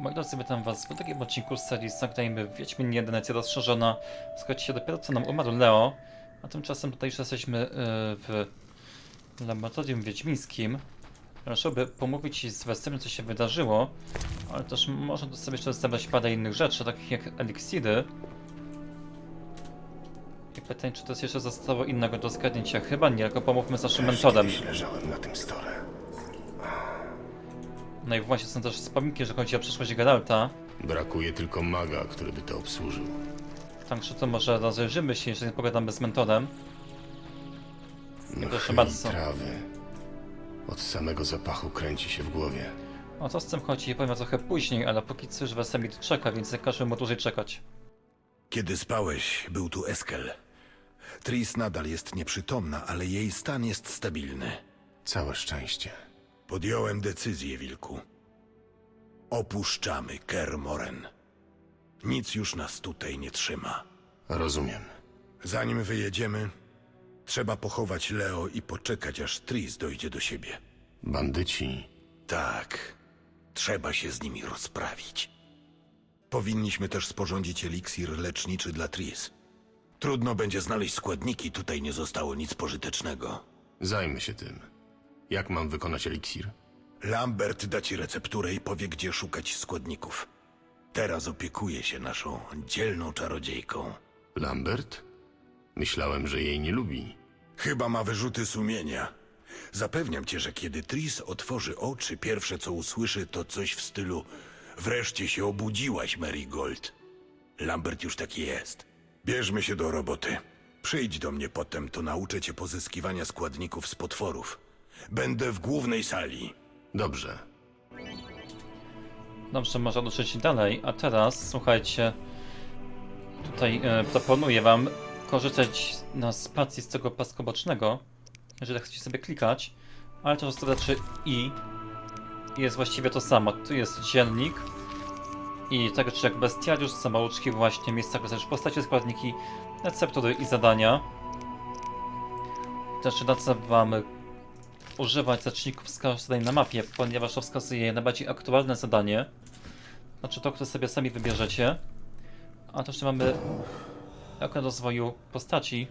Moi drodzy, witam was w drugim odcinku z serii Zagrajmy w Wiedźmin 1 edycja rozszerzona. Słuchajcie, dopiero co nam umarł Leo, a tymczasem tutaj już jesteśmy yy, w laboratorium wiedźmińskim. Żeby pomówić z Wesemem, co się wydarzyło, ale też można tu sobie jeszcze zebrać parę innych rzeczy, takich jak eliksiry. I pytanie, czy to jest jeszcze zostało innego do zgadnięcia? Chyba nie, tylko pomówmy z naszym mentorem. Leżałem na tym stole. No i właśnie są też wspominki, że chodzi o przyszłość Geralta. Brakuje tylko maga, który by to obsłużył. Także to może rozejrzymy się, jeżeli pogadamy z mentorem. No proszę bardzo. trawy. Od samego zapachu kręci się w głowie. O co z tym chodzi, powiem trochę później, ale póki co już Wesemir czeka, więc nie każę mu dłużej czekać. Kiedy spałeś, był tu Eskel. Tris nadal jest nieprzytomna, ale jej stan jest stabilny. Całe szczęście. Podjąłem decyzję, Wilku. Opuszczamy Kermoren. Nic już nas tutaj nie trzyma. Rozumiem. Zanim wyjedziemy, trzeba pochować Leo i poczekać, aż Tris dojdzie do siebie. Bandyci. Tak, trzeba się z nimi rozprawić. Powinniśmy też sporządzić eliksir leczniczy dla Tris. Trudno będzie znaleźć składniki, tutaj nie zostało nic pożytecznego. Zajmę się tym. Jak mam wykonać eliksir? Lambert da ci recepturę i powie, gdzie szukać składników. Teraz opiekuje się naszą dzielną czarodziejką. Lambert? Myślałem, że jej nie lubi. Chyba ma wyrzuty sumienia. Zapewniam cię, że kiedy Tris otworzy oczy, pierwsze co usłyszy to coś w stylu Wreszcie się obudziłaś, Marigold. Lambert już taki jest. Bierzmy się do roboty. Przyjdź do mnie potem, to nauczę cię pozyskiwania składników z potworów. Będę w głównej sali. Dobrze. Dobrze, można ruszyć dalej, a teraz słuchajcie, tutaj e, proponuję wam korzystać na spacji z tego pasku bocznego, jeżeli chcecie sobie klikać, ale to wystarczy i jest właściwie to samo. Tu jest dziennik i tak czy jak bestiariusz, samouczki właśnie, miejsca, gdzie też postacie, składniki, receptury i zadania. Też wam używać zaczników wskazań na mapie, ponieważ to wskazuje najbardziej aktualne zadanie. Znaczy to, które sobie sami wybierzecie. A też tu mamy okno rozwoju postaci.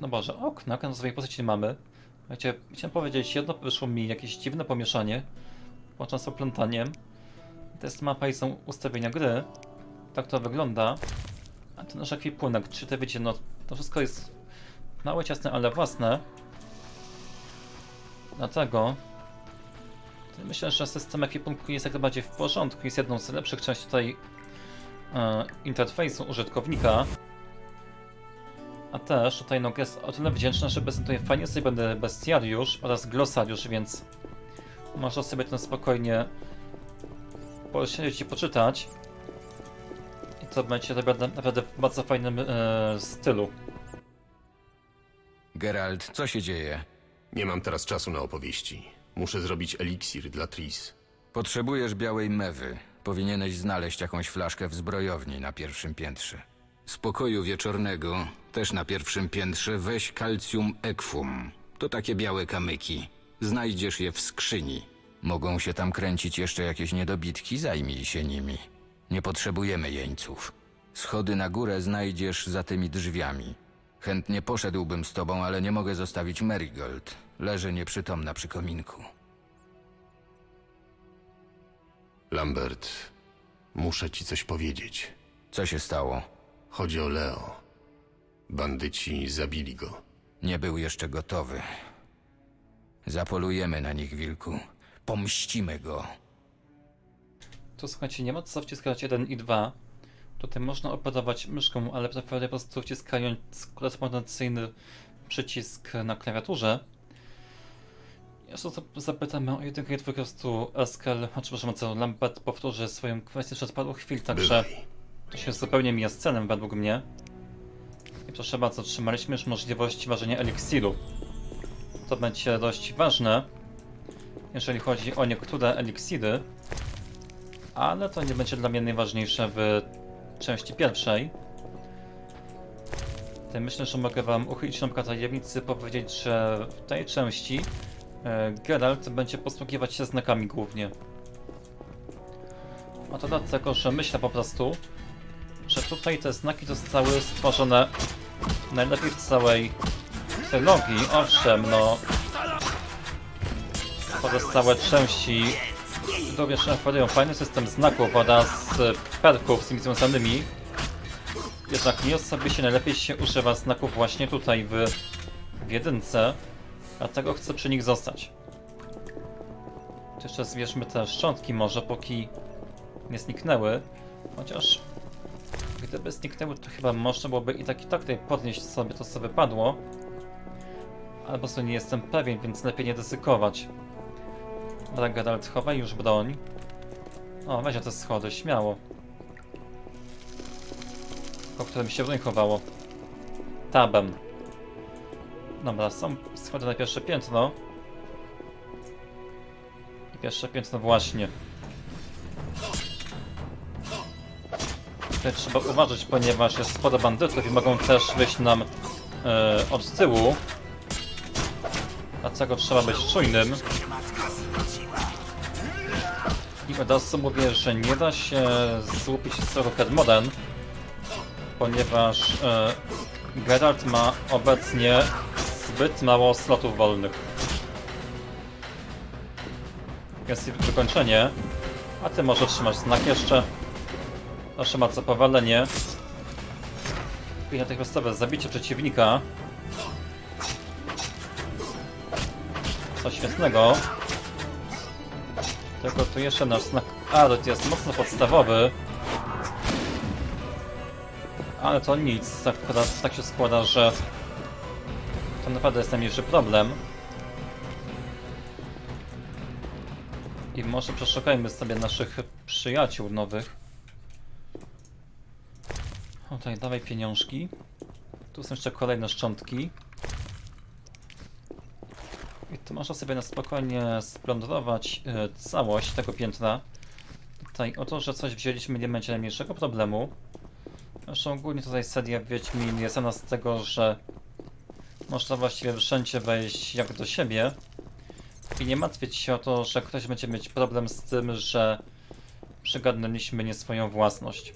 No Boże, okno, okno rozwoju postaci mamy. Wiecie, chciałem powiedzieć, jedno wyszło mi jakieś dziwne pomieszanie, łącząc z oplątaniem. To jest mapa i są ustawienia gry. Tak to wygląda. A to nasz ekwipunek, czy to wiecie, no to wszystko jest małe, ciasne, ale własne. Dlatego myślę, że system ekwipunku jest jak najbardziej w porządku. Jest jedną z lepszych części tutaj e, interfejsu użytkownika. A też tutaj no, jest o tyle wdzięczna, że prezentuje fajnie sobie będę bestiariusz oraz glosariusz, więc można sobie ten spokojnie posiedzieć i poczytać. I to będzie naprawdę, naprawdę w bardzo fajnym e, stylu. Geralt, co się dzieje? Nie mam teraz czasu na opowieści. Muszę zrobić eliksir dla Tris. Potrzebujesz białej mewy. Powinieneś znaleźć jakąś flaszkę w zbrojowni na pierwszym piętrze. Z pokoju wieczornego, też na pierwszym piętrze, weź calcium equum. To takie białe kamyki. Znajdziesz je w skrzyni. Mogą się tam kręcić jeszcze jakieś niedobitki, zajmij się nimi. Nie potrzebujemy jeńców. Schody na górę znajdziesz za tymi drzwiami. Chętnie poszedłbym z tobą, ale nie mogę zostawić Marigold. Leży nieprzytomna przy kominku. Lambert, muszę ci coś powiedzieć. Co się stało? Chodzi o Leo. Bandyci zabili go. Nie był jeszcze gotowy. Zapolujemy na nich, wilku. Pomścimy go. Tu słuchajcie, nie ma co wciskać 1 i 2. Tutaj można operować myszką, ale preferuję po prostu wciskając korespondencyjny przycisk na klawiaturze. Jeszcze zap- zapytamy o jedynkę i dwójkę, po prostu Eskel, a przepraszam, co Lambert powtórzy swoją kwestię przez paru chwil, także to się zupełnie mija z celem według mnie. I proszę bardzo, otrzymaliśmy już możliwość ważenia eliksiru. To będzie dość ważne, jeżeli chodzi o niektóre eliksiry, ale to nie będzie dla mnie najważniejsze w części pierwszej. Tutaj myślę, że mogę wam uchylić przykład tajemnicy, powiedzieć, że w tej części e, Geralt będzie posługiwać się znakami głównie. A to dlatego, że myślę po prostu, że tutaj te znaki zostały stworzone najlepiej w całej trylogii. Owszem, no pozostałe części również oferują fajny system znaków e, perków z nimi związanymi. Jednak mi osobiście najlepiej się używa znaków właśnie tutaj w, w jedynce, dlatego chcę przy nich zostać. To jeszcze zwierzmy te szczątki może, póki nie zniknęły. Chociaż gdyby zniknęły, to chyba można byłoby i tak i tak tutaj podnieść sobie to, co wypadło. Albo sobie nie jestem pewien, więc lepiej nie ryzykować. Dobra, Geralt, chowaj już broń. O, weź te schody, śmiało. Po którym się broń chowało. Tabem. Dobra, są schody na pierwsze piętro. I pierwsze piętro właśnie. Tutaj trzeba uważać, ponieważ jest sporo bandytów i mogą też wyjść nam e, od tyłu. Dlatego trzeba być czujnym. I od razu mówię, że nie da się złupić z Rocket Modern, ponieważ e, Geralt ma obecnie zbyt mało slotów wolnych. Jest wykończenie. A ty może trzymasz znak jeszcze. Proszę bardzo, powalenie. I natychmiastowe zabicie przeciwnika. Co świetnego. Tylko tu jeszcze nasz znak Arut jest mocno podstawowy. Ale to nic, akurat tak się składa, że to naprawdę jest najmniejszy problem. I może przeszukajmy sobie naszych przyjaciół nowych. O, tutaj dawaj pieniążki. Tu są jeszcze kolejne szczątki. I tu można sobie na spokojnie splądrować e, całość tego piętra. Tutaj o to, że coś wzięliśmy nie będzie najmniejszego problemu. Zresztą ogólnie tutaj seria Wiedźmin jest znana z tego, że można właściwie wszędzie wejść jak do siebie. I nie martwić się o to, że ktoś będzie mieć problem z tym, że przygadnęliśmy nie swoją własność.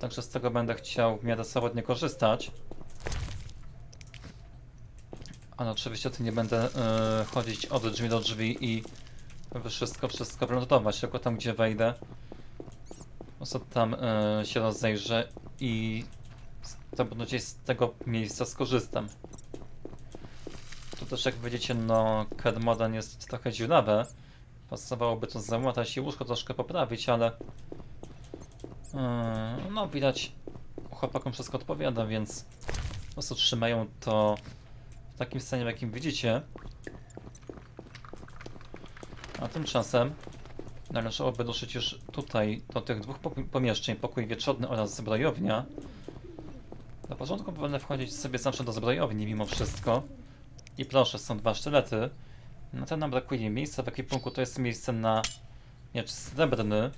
Także z tego będę chciał w miarę swobodnie korzystać. Ale oczywiście tu nie będę e, chodzić od drzwi do drzwi i wszystko, wszystko plantować, tylko tam gdzie wejdę. Po prostu tam e, się rozejrzę i to będzie z tego miejsca skorzystam. Tu też jak widzicie, no Kermodan jest trochę dziurawe. Pasowałoby to załatać i łóżko troszkę poprawić, ale Yy, no widać chłopakom wszystko odpowiada, więc po prostu trzymają to w takim stanie, w jakim widzicie. A tymczasem należałoby ruszyć już tutaj do tych dwóch pomieszczeń, pokój wieczorny oraz zbrojownia. Na początku powinny wchodzić sobie zawsze do zbrojowni mimo wszystko. I proszę, są dwa sztylety. Na ten nam brakuje miejsca w ekwipunku, to jest miejsce na miecz srebrny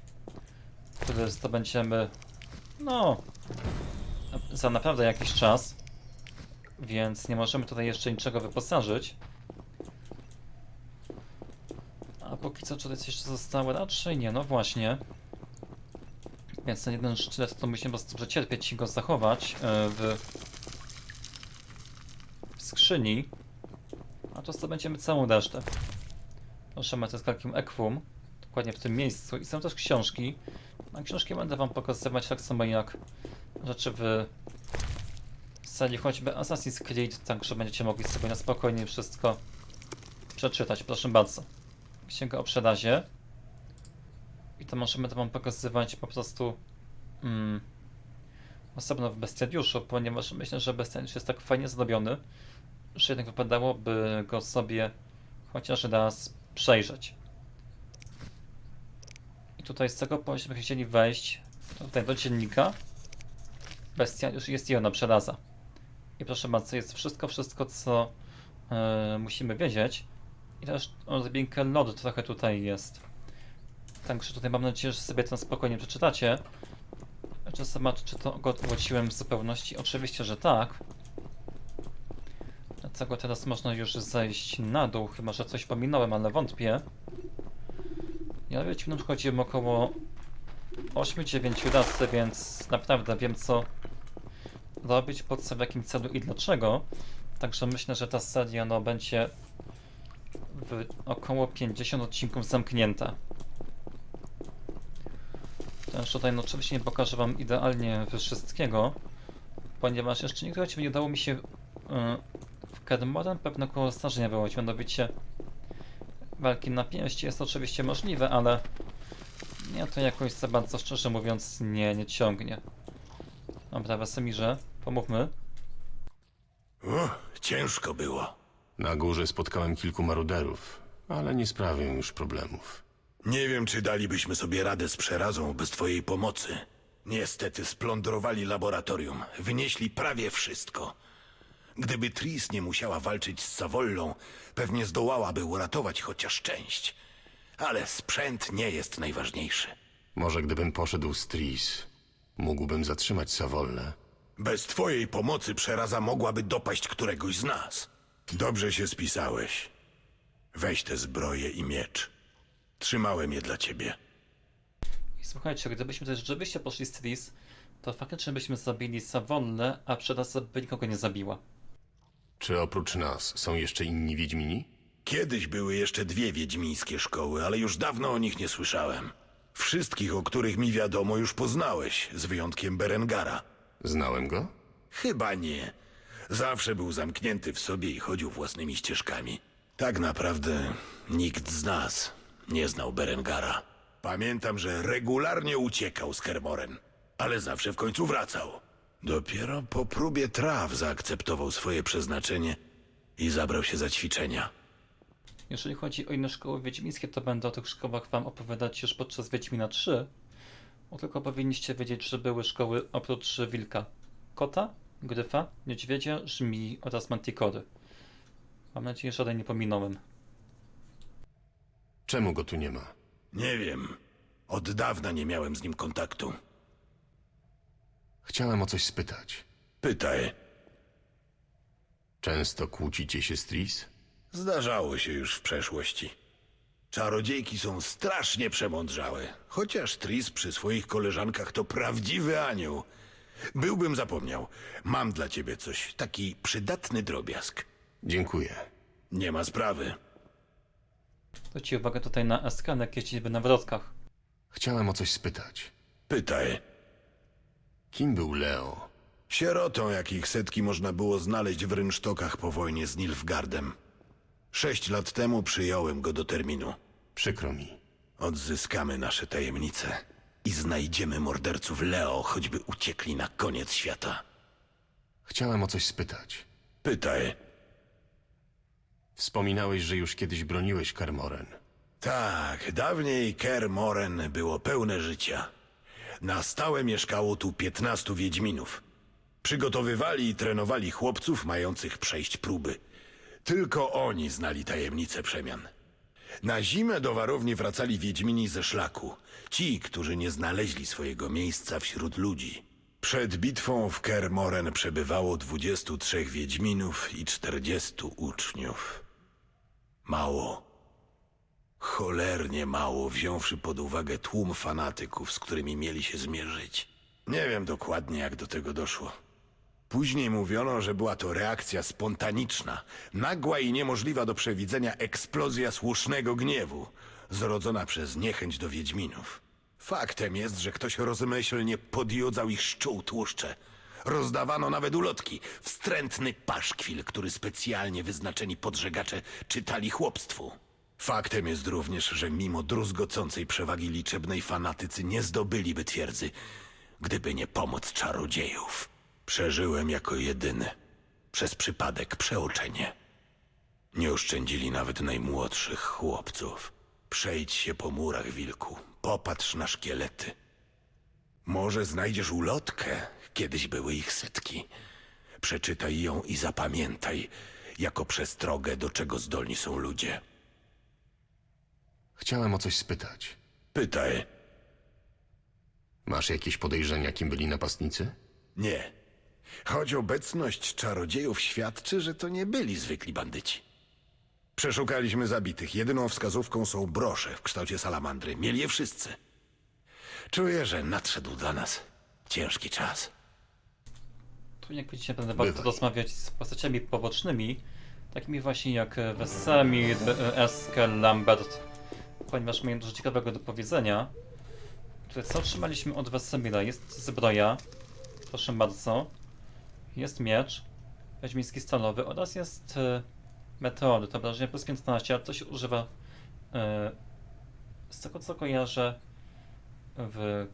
który zdobędziemy, no, za naprawdę jakiś czas, więc nie możemy tutaj jeszcze niczego wyposażyć. A póki co, czy coś jeszcze zostało? Raczej nie, no właśnie. Więc ten jeden sztylet to musimy po prostu przecierpieć i go zachować e, w, w skrzyni. A to zdobędziemy całą resztę. Proszę, mamy z kalkiem Equum, dokładnie w tym miejscu. I są też książki. Na książki będę wam pokazywać tak samo jak rzeczy w sali choćby Assassin's Creed, także będziecie mogli sobie na spokojnie wszystko przeczytać. Proszę bardzo. Księga o przedazie. I to możemy to wam pokazywać po prostu mm, osobno w bestiariuszu, ponieważ myślę, że bestiariusz jest tak fajnie zrobiony, że jednak wypadałoby go sobie chociaż raz przejrzeć. I tutaj z tego byśmy chcieli wejść tutaj do dziennika. Bestia już jest i ona przeraza. I proszę bardzo, jest wszystko, wszystko co e, musimy wiedzieć. I też odrobinkę lodu trochę tutaj jest. Także tutaj mam nadzieję, że sobie to spokojnie przeczytacie. Czy zobaczę, czy to go odłociłem w zupełności? Oczywiście, że tak. Dlatego teraz można już zejść na dół, chyba że coś pominąłem, ale wątpię. Ja Wiedźminom chodziłem około 8-9 razy, więc naprawdę wiem co robić, po co, w jakim celu i dlaczego. Także myślę, że ta seria no, będzie w około 50 odcinków zamknięta. Też tutaj no, oczywiście nie pokażę wam idealnie wszystkiego, ponieważ jeszcze nigdy nie udało mi się yy, w Kermoren pewne koło zdarzenia wyłonić, mianowicie walki na pięści jest oczywiście możliwe, ale mnie to jakoś za bardzo, szczerze mówiąc, nie, nie ciągnie. Dobra, Wesemirze, pomówmy. O, ciężko było. Na górze spotkałem kilku maruderów, ale nie sprawią już problemów. Nie wiem, czy dalibyśmy sobie radę z przerazą bez twojej pomocy. Niestety splądrowali laboratorium, wynieśli prawie wszystko. Gdyby Tris nie musiała walczyć z Savollą, pewnie zdołałaby uratować chociaż część. Ale sprzęt nie jest najważniejszy. Może gdybym poszedł z Tris, mógłbym zatrzymać Savollę. Bez twojej pomocy przeraza mogłaby dopaść któregoś z nas. Dobrze się spisałeś. Weź te zbroje i miecz. Trzymałem je dla ciebie. I słuchajcie, gdybyśmy też rzeczywiście poszli z Tris, to faktycznie byśmy zabili Savonnę, a Przeraz by nikogo nie zabiła. Czy oprócz nas są jeszcze inni Wiedźmini? Kiedyś były jeszcze dwie wiedźmińskie szkoły, ale już dawno o nich nie słyszałem. Wszystkich, o których mi wiadomo, już poznałeś, z wyjątkiem Berengara. Znałem go? Chyba nie. Zawsze był zamknięty w sobie i chodził własnymi ścieżkami. Tak naprawdę nikt z nas nie znał Berengara. Pamiętam, że regularnie uciekał z Kermoren, ale zawsze w końcu wracał. Dopiero po próbie traw zaakceptował swoje przeznaczenie i zabrał się za ćwiczenia. Jeżeli chodzi o inne szkoły wiedźmińskie, to będę o tych szkołach wam opowiadać już podczas Wiedźmina 3. Bo tylko powinniście wiedzieć, że były szkoły oprócz wilka, kota, gryfa, niedźwiedzia, żmii oraz mantikory. Mam nadzieję, że żaden nie pominąłem. Czemu go tu nie ma? Nie wiem. Od dawna nie miałem z nim kontaktu. Chciałem o coś spytać. Pytaj. Często kłócicie się z Tris? Zdarzało się już w przeszłości. Czarodziejki są strasznie przemądrzałe, chociaż Tris przy swoich koleżankach to prawdziwy anioł. Byłbym zapomniał. Mam dla ciebie coś, taki przydatny drobiazg. Dziękuję. Nie ma sprawy. Zwróćcie uwagę tutaj na eskanek, jeździliby na wrotkach. Chciałem o coś spytać. Pytaj. Kim był Leo? Sierotą, jakich setki można było znaleźć w rynsztokach po wojnie z Nilfgardem. Sześć lat temu przyjąłem go do terminu. Przykro mi. Odzyskamy nasze tajemnice i znajdziemy morderców Leo, choćby uciekli na koniec świata. Chciałem o coś spytać. Pytaj. Wspominałeś, że już kiedyś broniłeś Kermoren. Tak, dawniej Ker Moren było pełne życia. Na stałe mieszkało tu piętnastu wiedźminów. Przygotowywali i trenowali chłopców mających przejść próby. Tylko oni znali tajemnicę przemian. Na zimę do warowni wracali wiedźmini ze szlaku. Ci, którzy nie znaleźli swojego miejsca wśród ludzi. Przed bitwą w Ker Moren przebywało 23 wiedźminów i 40 uczniów. Mało. Cholernie mało, wziąwszy pod uwagę tłum fanatyków, z którymi mieli się zmierzyć. Nie wiem dokładnie, jak do tego doszło. Później mówiono, że była to reakcja spontaniczna, nagła i niemożliwa do przewidzenia eksplozja słusznego gniewu, zrodzona przez niechęć do Wiedźminów. Faktem jest, że ktoś rozmyślnie podjudzał ich szczół tłuszcze. Rozdawano nawet ulotki, wstrętny paszkwil, który specjalnie wyznaczeni podżegacze czytali chłopstwu. Faktem jest również, że mimo druzgocącej przewagi liczebnej fanatycy nie zdobyliby twierdzy, gdyby nie pomoc czarodziejów. Przeżyłem jako jedyny, przez przypadek przeoczenie. Nie oszczędzili nawet najmłodszych chłopców. Przejdź się po murach, wilku, popatrz na szkielety. Może znajdziesz ulotkę, kiedyś były ich setki. Przeczytaj ją i zapamiętaj, jako przestrogę, do czego zdolni są ludzie. Chciałem o coś spytać. Pytaj. Masz jakieś podejrzenia, kim byli napastnicy? Nie. Choć obecność czarodziejów świadczy, że to nie byli zwykli bandyci. Przeszukaliśmy zabitych. Jedyną wskazówką są brosze w kształcie salamandry. Mieli je wszyscy. Czuję, że nadszedł dla nas ciężki czas. Tu jak widzicie będę warto rozmawiać z postaciami pobocznymi, takimi właśnie jak e, Wesemir, e, Eskel, Lambert, ponieważ mają dużo ciekawego do powiedzenia. Tutaj co otrzymaliśmy od Wesemira? Jest zbroja, proszę bardzo, jest miecz, wiedźmiński stalowy oraz jest e, meteory, to obrażenia plus 15, ale to się używa e, z tego co kojarzę w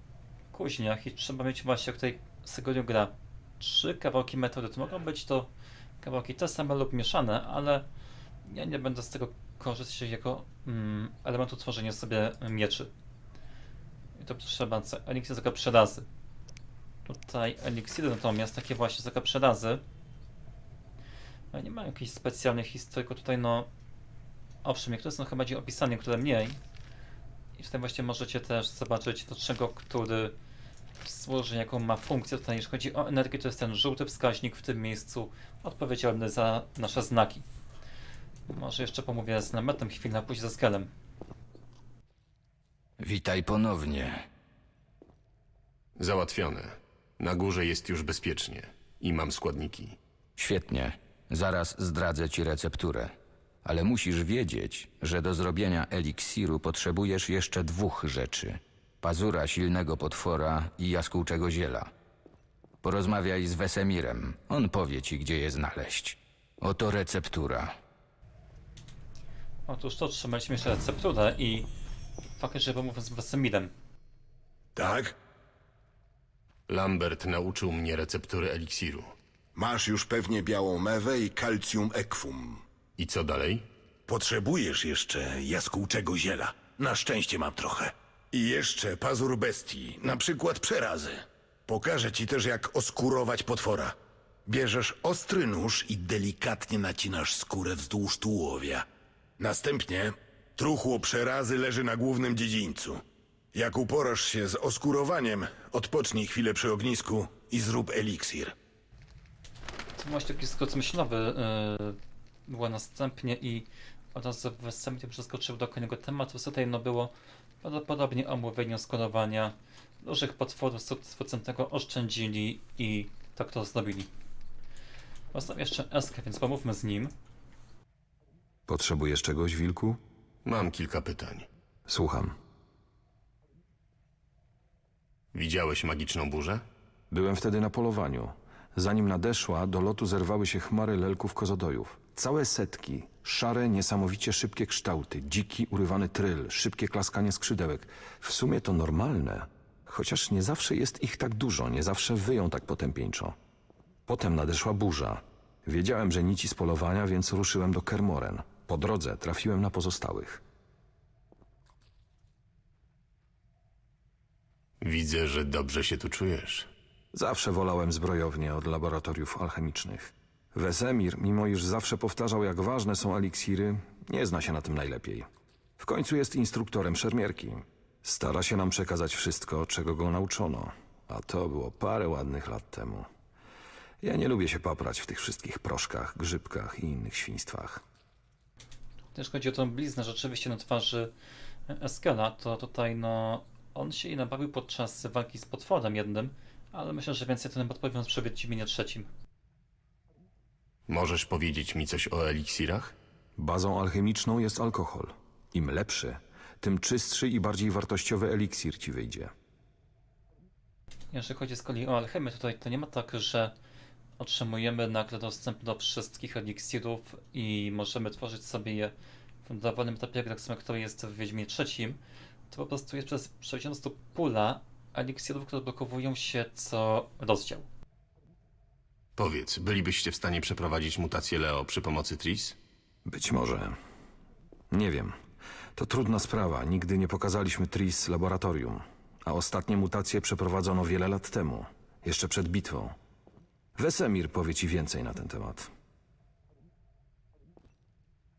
kuźniach i trzeba mieć właśnie, jak tutaj Segoriu gra, trzy kawałki meteorytu. Mogą być to kawałki te same lub mieszane, ale ja nie będę z tego korzystać jako mm, elementu tworzenia sobie mieczy. I to bardzo, eliksir zakra przerazy. Tutaj eliksiry natomiast takie właśnie zakra przerazy. Ale nie ma jakiejś specjalnej historii, tylko tutaj no... Owszem, niektóre są chyba bardziej opisane, niektóre mniej. I tutaj właśnie możecie też zobaczyć do czego który służy, jaką ma funkcję. Tutaj jeśli chodzi o energię, to jest ten żółty wskaźnik w tym miejscu odpowiedzialny za nasze znaki. Może jeszcze pomówię z Nemetem chwilę, później ze Skelem. Witaj ponownie. Załatwione. Na górze jest już bezpiecznie. I mam składniki. Świetnie. Zaraz zdradzę ci recepturę. Ale musisz wiedzieć, że do zrobienia eliksiru potrzebujesz jeszcze dwóch rzeczy: pazura silnego potwora i jaskółczego ziela. Porozmawiaj z Wesemirem. On powie ci, gdzie je znaleźć. Oto receptura. Otóż to otrzymaliśmy jeszcze recepturę i fakt, że pomówę z Wesemirem. Tak? Lambert nauczył mnie receptury eliksiru. Masz już pewnie białą mewę i calcium equum. I co dalej? Potrzebujesz jeszcze jaskółczego ziela. Na szczęście mam trochę. I jeszcze pazur bestii, na przykład przerazy. Pokażę ci też, jak oskurować potwora. Bierzesz ostry nóż i delikatnie nacinasz skórę wzdłuż tułowia. Następnie truchło przerazy leży na głównym dziedzińcu. Jak uporasz się z oskurowaniem, odpocznij chwilę przy ognisku i zrób eliksir. To właśnie taki skrót myślowy yy, było następnie i od razu Wesemir przeskoczył do kolejnego tematu. Tutaj no było prawdopodobnie omówienie skorowania dużych potworów stuprocentnego oszczędzili i tak to zrobili. Został jeszcze Eskę, więc pomówmy z nim. Potrzebujesz czegoś, wilku? Mam kilka pytań. Słucham. Widziałeś magiczną burzę? Byłem wtedy na polowaniu. Zanim nadeszła, do lotu zerwały się chmary lelków kozodojów. Całe setki. Szare, niesamowicie szybkie kształty, dziki, urywany tryl, szybkie klaskanie skrzydełek. W sumie to normalne. Chociaż nie zawsze jest ich tak dużo, nie zawsze wyją tak potępieńczo. Potem nadeszła burza. Wiedziałem, że nici z polowania, więc ruszyłem do Kermoren. Po drodze trafiłem na pozostałych. Widzę, że dobrze się tu czujesz. Zawsze wolałem zbrojownię od laboratoriów alchemicznych. Wesemir, mimo iż zawsze powtarzał, jak ważne są eliksiry, nie zna się na tym najlepiej. W końcu jest instruktorem szermierki. Stara się nam przekazać wszystko, czego go nauczono. A to było parę ładnych lat temu. Ja nie lubię się paprać w tych wszystkich proszkach, grzybkach i innych świństwach. Też chodzi o tą bliznę rzeczywiście na twarzy Eskela, to tutaj no on się i nabawił podczas walki z potworem jednym, ale myślę, że więcej ten podpowiem przy Wiedźminie trzecim. Możesz powiedzieć mi coś o eliksirach? Bazą alchemiczną jest alkohol. Im lepszy, tym czystszy i bardziej wartościowy eliksir ci wyjdzie. Jeżeli chodzi z kolei o alchemię, tutaj to nie ma tak, że otrzymujemy nagle dostęp do wszystkich eliksirów i możemy tworzyć sobie je w dowolnym etapie, tak samo jak to jest w Wiedźmie trzecim. To po prostu jest przez przejściu pula eliksirów, które blokowują się co rozdział. Powiedz, bylibyście w stanie przeprowadzić mutację Leo przy pomocy Tris? Być może. Nie wiem. To trudna sprawa. Nigdy nie pokazaliśmy Tris laboratorium. A ostatnie mutacje przeprowadzono wiele lat temu. Jeszcze przed bitwą. Wesemir powie ci więcej na ten temat.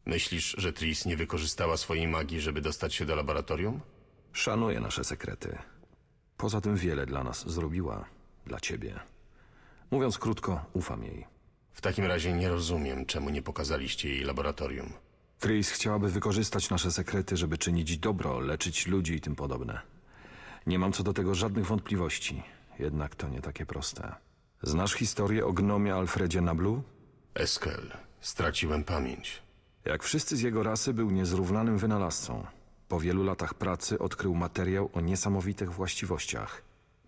Myślisz, że Tris nie wykorzystała swojej magii, żeby dostać się do laboratorium? Szanuje nasze sekrety. Poza tym wiele dla nas zrobiła. Dla ciebie. Mówiąc krótko, ufam jej. W takim razie nie rozumiem, czemu nie pokazaliście jej laboratorium. Tris chciałaby wykorzystać nasze sekrety, żeby czynić dobro, leczyć ludzi i tym podobne. Nie mam co do tego żadnych wątpliwości. Jednak to nie takie proste. Znasz historię o gnomie Alfredzie Nablu? Eskel, straciłem pamięć. Jak wszyscy z jego rasy był niezrównanym wynalazcą. Po wielu latach pracy odkrył materiał o niesamowitych właściwościach.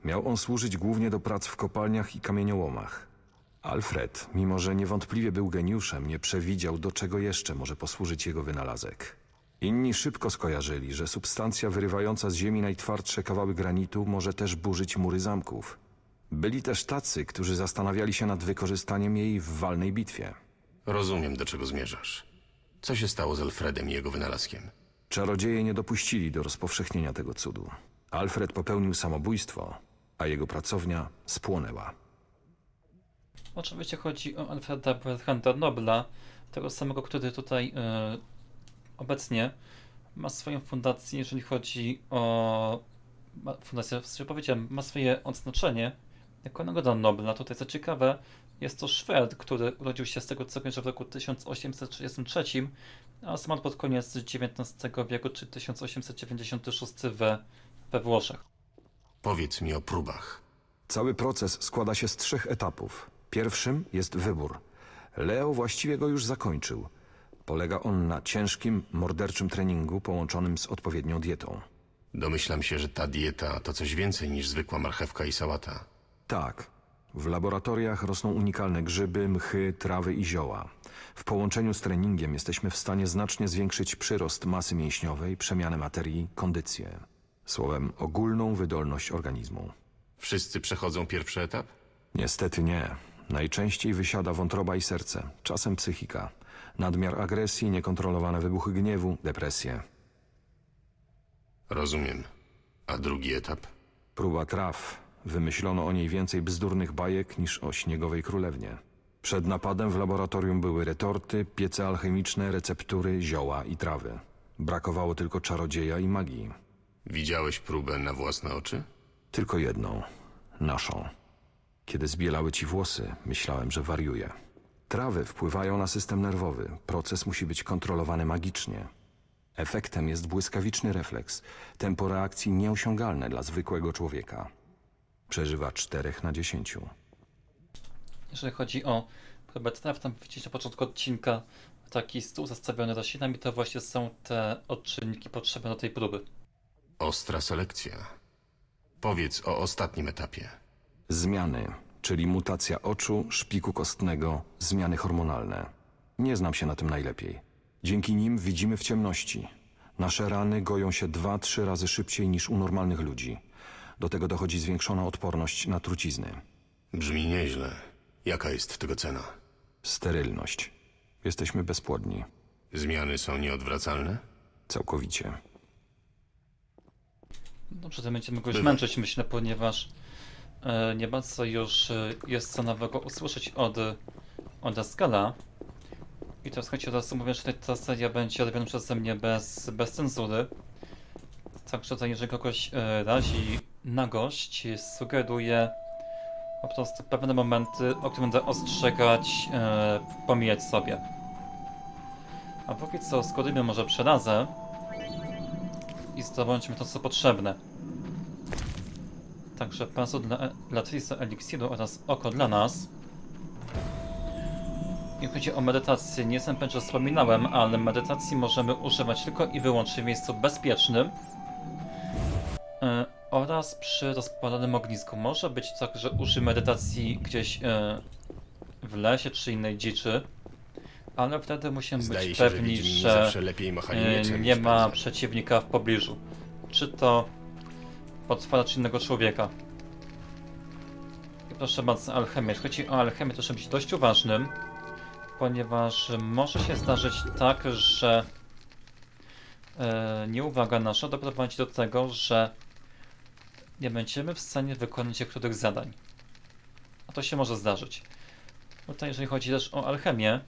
Miał on służyć głównie do prac w kopalniach i kamieniołomach. Alfred, mimo że niewątpliwie był geniuszem, nie przewidział, do czego jeszcze może posłużyć jego wynalazek. Inni szybko skojarzyli, że substancja wyrywająca z ziemi najtwardsze kawały granitu może też burzyć mury zamków. Byli też tacy, którzy zastanawiali się nad wykorzystaniem jej w walnej bitwie. Rozumiem, do czego zmierzasz. Co się stało z Alfredem i jego wynalazkiem? Czarodzieje nie dopuścili do rozpowszechnienia tego cudu. Alfred popełnił samobójstwo, a jego pracownia spłonęła. Oczywiście chodzi o Alfreda Bertranda Nobla, tego samego, który tutaj e, obecnie ma swoją fundację, jeżeli chodzi o ma, fundację, sensie powiedziałem, ma swoje odznaczenie jako nagroda Nobla. Tutaj co ciekawe, jest to Szwed, który urodził się z tego co kojarzę w roku 1833, a zmarł pod koniec XIX wieku, czy 1896 we, we Włoszech. Powiedz mi o próbach. Cały proces składa się z trzech etapów. Pierwszym jest wybór. Leo właściwie go już zakończył. Polega on na ciężkim, morderczym treningu połączonym z odpowiednią dietą. Domyślam się, że ta dieta to coś więcej niż zwykła marchewka i sałata. Tak. W laboratoriach rosną unikalne grzyby, mchy, trawy i zioła. W połączeniu z treningiem jesteśmy w stanie znacznie zwiększyć przyrost masy mięśniowej, przemianę materii, kondycję. Słowem, ogólną wydolność organizmu. Wszyscy przechodzą pierwszy etap? Niestety nie. Najczęściej wysiada wątroba i serce, czasem psychika. Nadmiar agresji, niekontrolowane wybuchy gniewu, depresje. Rozumiem. A drugi etap? Próba traw. Wymyślono o niej więcej bzdurnych bajek niż o śniegowej królewnie. Przed napadem w laboratorium były retorty, piece alchemiczne, receptury, zioła i trawy. Brakowało tylko czarodzieja i magii. Widziałeś próbę na własne oczy? Tylko jedną. Naszą. Kiedy zbielały ci włosy, myślałem, że wariuję. Trawy wpływają na system nerwowy. Proces musi być kontrolowany magicznie. Efektem jest błyskawiczny refleks. Tempo reakcji nieosiągalne dla zwykłego człowieka. Przeżywa 4 na 10. Jeżeli chodzi o próbę traw, tam widzicie na początku odcinka taki stół zastawiony roślinami, to właśnie są te odczynniki potrzebne do tej próby. Ostra selekcja. Powiedz o ostatnim etapie. Zmiany, czyli mutacja oczu, szpiku kostnego, zmiany hormonalne. Nie znam się na tym najlepiej. Dzięki nim widzimy w ciemności. Nasze rany goją się dwa, trzy razy szybciej niż u normalnych ludzi. Do tego dochodzi zwiększona odporność na trucizny. Brzmi nieźle. Jaka jest tego cena? Sterylność. Jesteśmy bezpłodni. Zmiany są nieodwracalne? Całkowicie. Dobrze, to będziemy go już Bywa. męczyć, myślę, ponieważ e, nie bardzo już e, jest co nowego usłyszeć od, od Askala. I teraz słuchajcie, od razu mówię, że ta seria będzie robiona przeze mnie bez, bez cenzury. Także tutaj, jeżeli kogoś e, razi nagość, sugeruję po prostu pewne momenty, o których będę ostrzegać, e, pomijać sobie. A póki co składujmy może przerazę i zdobądźmy to, co potrzebne. Także pasu dla, dla Trisa Elixiru oraz oko dla nas. Jeśli chodzi o medytację, nie jestem pewien, czy wspominałem, ale medytacji możemy używać tylko i wyłącznie w miejscu bezpiecznym e, oraz przy rozpalonym ognisku. Może być tak, że użyj medytacji gdzieś e, w lesie czy innej dziczy, ale wtedy musimy Zdaje być się, że pewni, że machali e, nie ma pędzlem. przeciwnika w pobliżu. Czy to potwora, czy innego człowieka. I proszę bardzo, alchemię. Jeśli chodzi o alchemię, to trzeba być dość uważnym, ponieważ może się zdarzyć tak, że e, nieuwaga nasza doprowadzi do tego, że nie będziemy w stanie wykonać niektórych zadań. A to się może zdarzyć. Tutaj, jeżeli chodzi też o alchemię,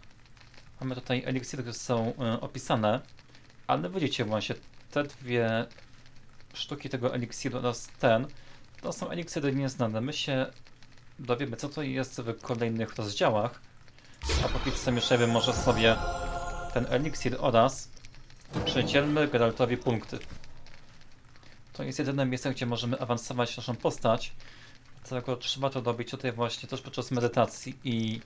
mamy tutaj eliksiry, które są e, opisane, ale widzicie właśnie, te dwie sztuki tego eliksiru oraz ten, to są eliksiry nieznane. My się dowiemy, co to jest w kolejnych rozdziałach, a póki co mieszajmy może sobie ten eliksir oraz przydzielmy Geraltowi punkty. To jest jedyne miejsce, gdzie możemy awansować naszą postać. Dlatego trzeba to robić tutaj właśnie też podczas medytacji. I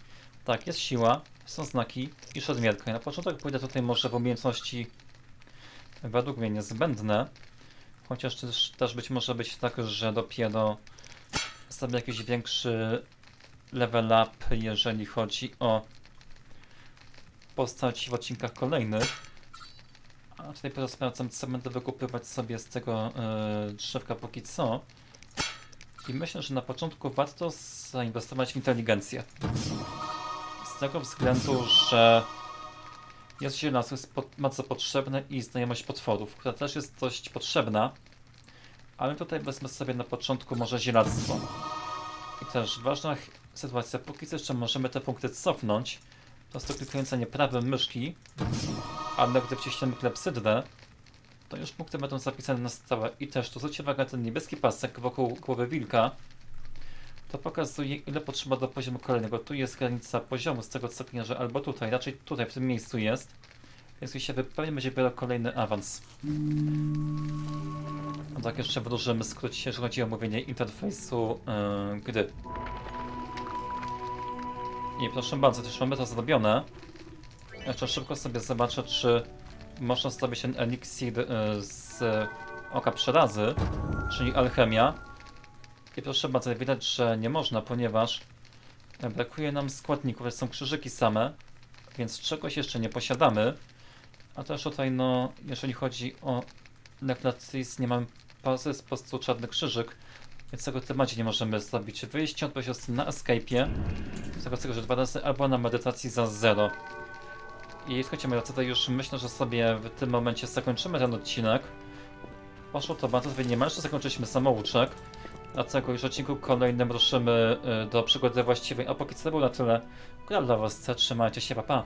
tak, jest siła, są znaki i szermierka. I na początek pójdę tutaj może w umiejętności według mnie niezbędne. Chociaż też, też być może być tak, że dopiero sobie jakiś większy level up, jeżeli chodzi o postaci w odcinkach kolejnych. A tutaj teraz sprawdzam, co będę wykupywać sobie z tego yy, drzewka póki co. I myślę, że na początku warto zainwestować w inteligencję. Z tego względu, że jest żelazo, jest po- bardzo potrzebne i znajomość potworów, która też jest dość potrzebna. Ale tutaj wezmę sobie na początku może zielactwo. I też ważna sytuacja, póki co jeszcze możemy te punkty cofnąć. Jest to klikające prawym myszki, ale gdy wciśniemy klepsydrę, to już punkty będą zapisane na stałe. I też tu zwróćcie uwagę na ten niebieski pasek wokół głowy wilka. To pokazuje ile potrzeba do poziomu kolejnego. Tu jest granica poziomu z tego co kojarzę, albo tutaj, raczej tutaj w tym miejscu jest. Więc jeśli się wypełni, będzie dopiero kolejny awans. No tak jeszcze w dużym skrócie, jeżeli chodzi o omówienie interfejsu yy, gry. I proszę bardzo, też mamy to zrobione. Jeszcze szybko sobie zobaczę, czy można zrobić ten eliksir y, z oka przerazy, czyli alchemia. I proszę bardzo, widać, że nie można, ponieważ brakuje nam składników, są krzyżyki same, więc czegoś jeszcze nie posiadamy. A też tutaj, no, jeżeli chodzi o Neclatris, nie mam bazy, jest po prostu czarny krzyżyk, więc tego temacie nie możemy zrobić. Wyjście odbywa się na escape'ie, z tego, że dwa razy albo na medytacji za zero. I słuchajcie, moi drodzy, to już myślę, że sobie w tym momencie zakończymy ten odcinek. Poszło to bardzo, nie ma jeszcze zakończyliśmy samouczek. Dlatego już w odcinku kolejnym ruszymy y, do przygody właściwej. A póki co to było na tyle. Gra dla was, trzymajcie się, pa pa.